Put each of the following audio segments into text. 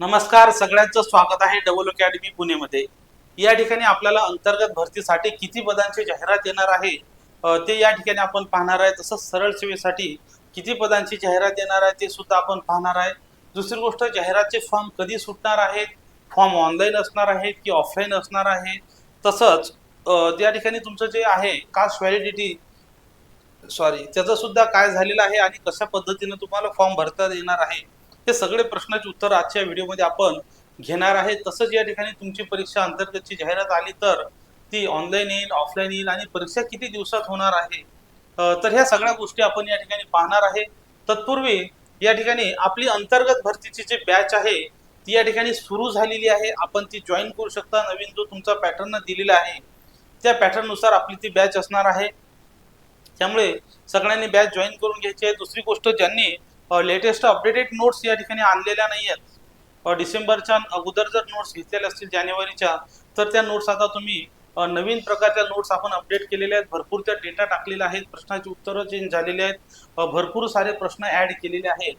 नमस्कार सगळ्यांचं स्वागत आहे डबल अकॅडमी पुणेमध्ये. या ठिकाणी आपल्याला अंतर्गत भरतीसाठी किती पदांची जाहिरात येणार आहे ते या ठिकाणी आपण पाहणार आहे. तसंच सरळ सेवेसाठी किती पदांची जाहिरात येणार आहे ते सुद्धा आपण पाहणार आहे. दुसरी गोष्ट जाहिरातचे फॉर्म कधी सुटणार आहेत? फॉर्म ऑनलाईन असणार आहेत की ऑफलाईन असणार आहे? तसंच त्या ठिकाणी तुमचं जे आहे कास्ट व्हॅलिडिटी सॉरी त्याचं सुद्धा काय झालेलं आहे आणि कशा पद्धतीनं तुम्हाला फॉर्म भरता येणार आहे? हे सगळे प्रश्नाचे उत्तर आजच्या व्हिडिओमध्ये आपण घेणार आहे. तसंच या ठिकाणी तुमची परीक्षा अंतर्गतची जाहिरात आली तर ती ऑनलाईन येईल ऑफलाईन येईल आणि परीक्षा किती दिवसात होणार आहे? तर ह्या सगळ्या गोष्टी आपण या ठिकाणी पाहणार आहे. तत्पूर्वी या ठिकाणी आपली अंतर्गत भरतीची जी बॅच आहे ती या ठिकाणी सुरू झालेली आहे. आपण ती जॉईन करू शकता. नवीन जो तुमचा पॅटर्न दिलेला आहे त्या पॅटर्ननुसार आपली ती बॅच असणार आहे. त्यामुळे सगळ्यांनी बॅच जॉईन करून घ्यायची आहे. दुसरी गोष्ट ज्यांनी लेटेस्ट अपडेटेड नोट्स या ठिकाणी आणलेल्या नाही आहेत डिसेंबरच्या अगोदर जर नोट्स घेतलेल्या असतील जानेवारीच्या तर त्या नोट्स आता तुम्ही नवीन प्रकारच्या नोट्स आपण अपडेट केलेल्या आहेत. भरपूर त्या डेटा टाकलेला आहेत. प्रश्नाची उत्तरं चेंज झालेली आहेत भरपूर सारे प्रश्न ॲड केलेले आहेत.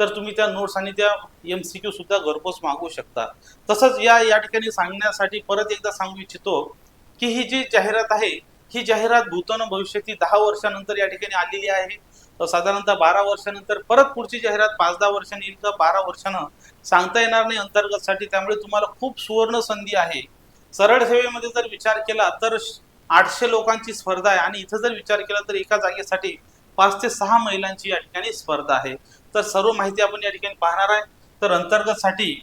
तर तुम्ही त्या नोट्स आणि त्या एम सी क्यू सुद्धा घरपोच मागवू शकता. तसंच या या ठिकाणी सांगण्यासाठी परत एकदा सांगू इच्छितो की ही जी जाहिरात आहे ही जाहिरात भूतान भविष्यातील दहा वर्षानंतर या ठिकाणी आलेली आहे. साधारणतः बारा वर्षानंतर परत पुढची जाहिरात पाच दहा वर्षांनी येईल का बारा वर्षानं सांगता येणार नाही अंतर्गतसाठी. त्यामुळे तुम्हाला खूप सुवर्ण संधी आहे. सरळ सेवेमध्ये जर विचार केला तर आठशे लोकांची स्पर्धा आहे. आणि इथं जर विचार केला तर एका जागेसाठी पाच ते सहा महिलांची या ठिकाणी स्पर्धा आहे. तर सर्व माहिती आपण या ठिकाणी पाहणार आहे. तर अंतर्गतसाठी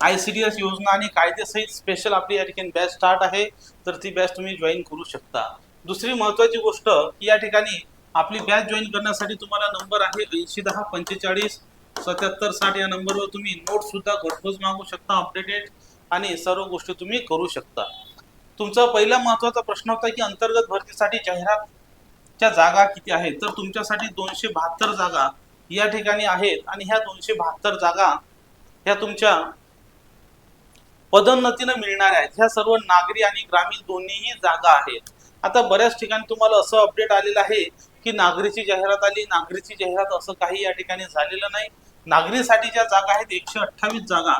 आय सी डी एस योजना आणि कायदेसहित स्पेशल आपली या ठिकाणी बॅच स्टार्ट आहे. तर ती बॅच तुम्ही जॉईन करू शकता. दुसरी महत्वाची गोष्ट की या ठिकाणी आपली बॅच जॉईन करण्यासाठी तुम्हाला नंबर आहे ऐंशी दहा पंचेचाळीस सत्याहत्तर साठ या नंबरवर तुम्ही नोट सुद्धा घरपोच मागू शकता अपडेटेड आणि सर्व गोष्टी तुम्ही करू शकता. तुमचा पहिला महत्त्वाचा प्रश्न होता की अंतर्गत भरतीसाठी जाहिरातच्या जागा किती आहेत? तर तुमच्यासाठी दोनशे बहात्तर जागा या ठिकाणी आहेत आणि ह्या दोनशे बहात्तर जागा ह्या तुमच्या पदोन्नतीनं मिळणार आहेत. ह्या सर्व नागरी आणि ग्रामीण दोन्हीही जागा आहेत. आता बऱ्याच ठिकाणी तुम्हाला असं अपडेट आलेलं आहे की नागरीची जाहिरात आली. नागरीची जाहिरात असं काही या ठिकाणी झालेलं नाही. नागरीसाठी ज्या जागा आहेत एकशे अठ्ठावीस जागा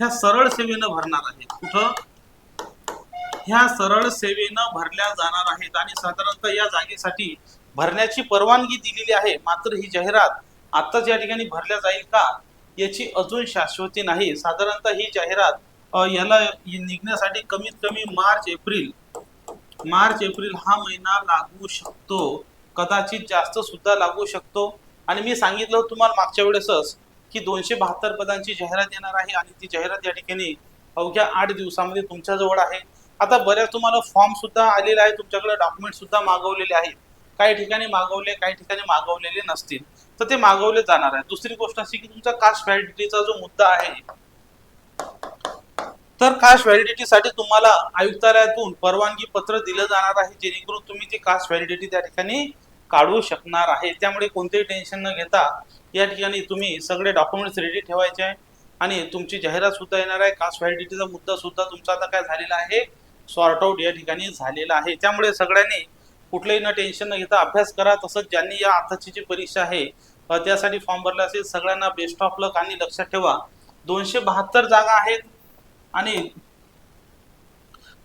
ह्या सरळ सेवेनं भरणार आहेत. कुठं? ह्या सरळ सेवेनं भरल्या जाणार आहेत आणि साधारणतः या जागेसाठी भरण्याची परवानगी दिलेली आहे. मात्र ही जाहिरात आताच या ठिकाणी भरल्या जाईल का याची अजून शाश्वती नाही. साधारणतः ही जाहिरात याला निघण्यासाठी कमीत कमी मार्च एप्रिल. मार्च एप्रिल हा महिना लागू शकतो. कदाचित जास्त सुद्धा लागू शकतो. आणि मी सांगितलं तुम्हाला मागच्या वेळेसच की दोनशे बहात्तर पदांची जाहिरात येणार आहे आणि ती जाहिरात या ठिकाणी अवघ्या आठ दिवसामध्ये तुमच्याजवळ आहे. आता बऱ्याच तुम्हाला फॉर्म सुद्धा आलेला आहे तुमच्याकडे डॉक्युमेंट सुद्धा मागवलेले आहेत. काही ठिकाणी मागवले काही ठिकाणी मागवलेले नसतील. तर ते मागवले जाणार आहे. दुसरी गोष्ट अशी की तुमचा कास्ट व्हॅलिडिटीचा जो मुद्दा आहे तर कास्ट व्हॅलिडिटीसाठी तुम्हाला आयुक्तालयातून परवानगी पत्र दिलं जाणार आहे जेणेकरून तुम्ही ती कास्ट व्हॅलिडिटी त्या ठिकाणी काढू शकणार आहे. त्यामुळे कोणतेही टेन्शन न घेता या ठिकाणी तुम्ही सगळे डॉक्युमेंट्स रेडी ठेवायचे आहे आणि तुमची जाहिरात सुद्धा येणार आहे. कास्ट व्हॅलिडिटीचा मुद्दा सुद्धा तुमचा आता काय झालेला आहे? सॉर्ट आउट या ठिकाणी झालेला आहे. त्यामुळे सगळ्यांनी कुठलंही न टेन्शन न घेता अभ्यास करा. तसंच ज्यांनी या आताची जी परीक्षा आहे त्यासाठी फॉर्म भरला असेल सगळ्यांना बेस्ट ऑफ लक आणि लक्षात ठेवा. दोनशे बहात्तर जागा आहेत. आणि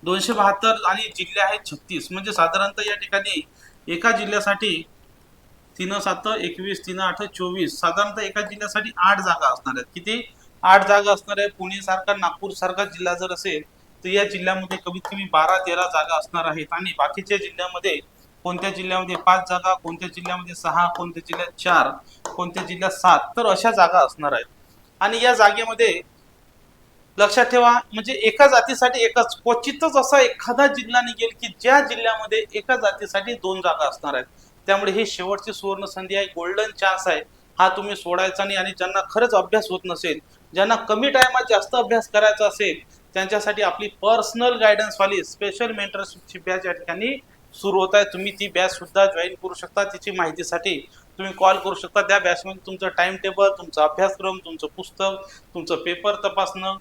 दोनशे बहात्तर आणि जिल्हे आहेत छत्तीस. म्हणजे साधारणतः या ठिकाणी एका जिल्ह्यासाठी तीन सात एकवीस तीन आठ चोवीस साधारणतः एका जिल्ह्यासाठी आठ जागा असणार आहेत. किती? आठ जागा असणार आहे. पुणे सारखा नागपूर सारखा जिल्हा जर असेल तर या जिल्ह्यामध्ये कमीत कमी बारा तेरा जागा असणार आहेत. आणि बाकीच्या जिल्ह्यामध्ये कोणत्या जिल्ह्यामध्ये पाच जागा कोणत्या जिल्ह्यामध्ये सहा कोणत्या जिल्ह्यात चार कोणत्या जिल्ह्यात सात तर अशा जागा असणार आहेत. आणि या जागेमध्ये लक्षात ठेवा म्हणजे एका जातीसाठी एकच क्वचितच असा एखादा जिल्हा निघेल की ज्या जिल्ह्यामध्ये एका जातीसाठी दोन जागा असणार आहेत. त्यामुळे ही शेवटची सुवर्ण संधी आहे गोल्डन चान्स आहे. हा तुम्ही सोडायचा नाही आणि ज्यांना खरंच अभ्यास होत नसेल ज्यांना कमी टायमात जास्त अभ्यास करायचा असेल त्यांच्यासाठी आपली पर्सनल गायडन्सवाली स्पेशल मेंटरशिपची बॅच या ठिकाणी सुरू होत आहे. तुम्ही ती बॅच सुद्धा जॉईन करू शकता तिची माहितीसाठी. तुम्ही कॉल करू शकता त्या बॅचमध्ये तुमचं टाइम टेबल तुमचा अभ्यासक्रम तुमचं पुस्तक तुमचं पेपर तपासणं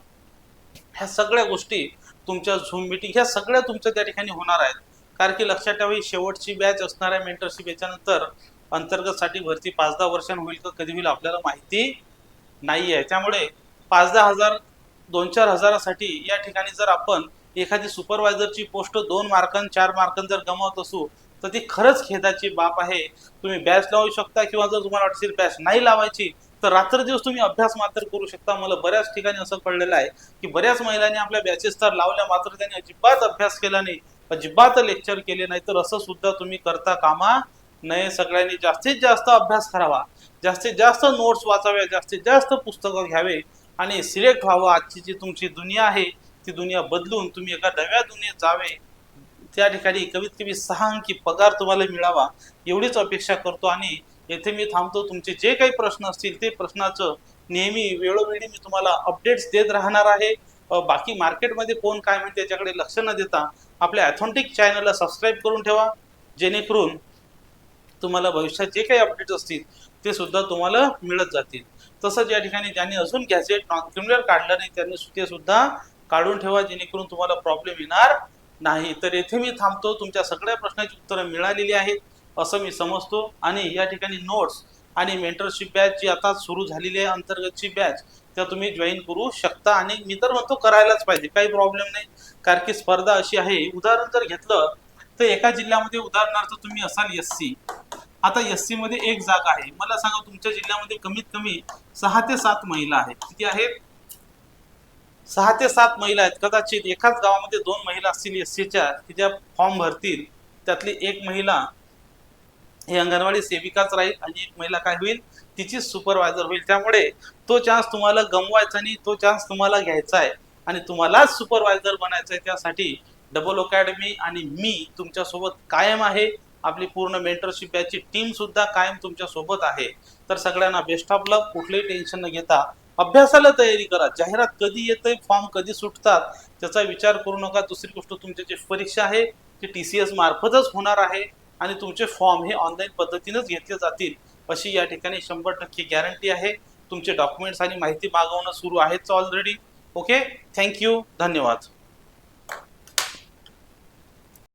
ह्या सगळ्या गोष्टी तुमच्या झूम मिटिंग ह्या सगळ्या तुमच्या त्या ठिकाणी होणार आहेत. कारण की लक्षात ठेवा ही शेवटची बॅच असणार आहे मेंटरशिप याच्यानंतर अंतर्गतसाठी भरती पाच दहा वर्षां होईल का कधी होईल आपल्याला माहिती नाही आहे त्यामुळे पाच दहा हजार दोन चार हजारासाठी या ठिकाणी जर आपण एखादी सुपरवायझरची पोस्ट दोन मार्कां चार मार्कां जर गमावत असू तर ती खरंच खेदाची बाब आहे. तुम्ही बॅच लावू शकता किंवा जर तुम्हाला वाटतील बॅच नाही लावायची तर रात्र दिवस तुम्ही अभ्यास मात्र करू शकता. मला बऱ्याच ठिकाणी असं कळलेलं आहे की बऱ्याच महिलांनी आपल्या बॅचेस तर लावल्या मात्र त्यांनी अजिबात अभ्यास केला नाही. अजिबात लेक्चर केले नाही. तर असं सुद्धा तुम्ही करता कामा नये. सगळ्यांनी जास्तीत जास्त अभ्यास करावा. जास्तीत जास्त नोट्स वाचाव्या जास्तीत जास्त पुस्तकं घ्यावे. आणि सिलेक्ट व्हावं. आजची जी तुमची दुनिया आहे ती दुनिया बदलून तुम्ही एका नव्या दुनियेत जावे. त्या ठिकाणी कमीत कमी सहा अंकी पगार तुम्हाला मिळावा. एवढीच अपेक्षा करतो आणि येथे मी थांबतो. तुमचे जे काही प्रश्न असतील ते प्रश्नाचं नेहमी वेळोवेळी मी तुम्हाला अपडेट्स देत राहणार आहे. बाकी मार्केटमध्ये कोण काय म्हणते त्याच्याकडे लक्ष न देता आपल्या ॲथॉन्टिक चॅनलला सबस्क्राईब करून ठेवा. जेणेकरून तुम्हाला भविष्यात जे काही अपडेट्स असतील ते सुद्धा तुम्हाला मिळत जातील. तसंच या ठिकाणी ज्यांनी अजून गॅझेट नॉन क्रिमिनल काढलं नाही त्यांनी ते सुद्धा काढून ठेवा जेणेकरून तुम्हाला प्रॉब्लेम येणार नाही. तर येथे मी थांबतो. तुमच्या सगळ्या प्रश्नाची उत्तरं मिळालेली आहेत. असं मी समजतो. आणि या ठिकाणी नोट्स आणि मेंटरशिप बॅच जी आता सुरू झालेली आहे अंतर्गतची बॅच त्या तुम्ही जॉईन करू शकता. आणि मी तर म्हणतो करायलाच पाहिजे. काही प्रॉब्लेम नाही. कारण की स्पर्धा अशी आहे. उदाहरण जर घेतलं तर एका जिल्ह्यामध्ये उदाहरणार्थ तुम्ही असाल एस सी आता एस सी मध्ये एक जागा आहे. मला सांगा तुमच्या जिल्ह्यामध्ये कमीत कमी सहा ते सात महिला आहेत. किती आहेत? सहा ते सात महिला आहेत. कदाचित एकाच गावामध्ये दोन महिला असतील एस सीच्या की ज्या फॉर्म भरतील. त्यातली एक महिला ही अंगणवाडी सेविकाच राहील आणि एक महिला काय होईल? तिचीच सुपरवायझर होईल. त्यामुळे तो चान्स तुम्हाला गमवायचा नाही तो चान्स तुम्हाला घ्यायचा आहे. आणि तुम्हालाच सुपरवायझर बनायचं आहे त्यासाठी डबल अकॅडमी आणि मी तुमच्यासोबत कायम आहे. आपली पूर्ण मेंटरशिप याची टीम सुद्धा कायम तुमच्यासोबत आहे. तर सगळ्यांना बेस्ट ऑफ लक कुठलंही टेन्शन न घेता अभ्यासाला तयारी करा. जाहिरात कधी येते फॉर्म कधी सुटतात त्याचा विचार करू नका. दुसरी गोष्ट तुमची जी परीक्षा आहे ती टी सी एस मार्फतच होणार आहे. आणि तुमचे फॉर्म हे ऑनलाईन पद्धतीनेच घेतले जातील. अशी या ठिकाणी शंभर टक्के गॅरंटी आहे. तुमचे डॉक्युमेंट्स आणि माहिती मागवणं सुरू आहेच ऑलरेडी ओके थँक्यू धन्यवाद.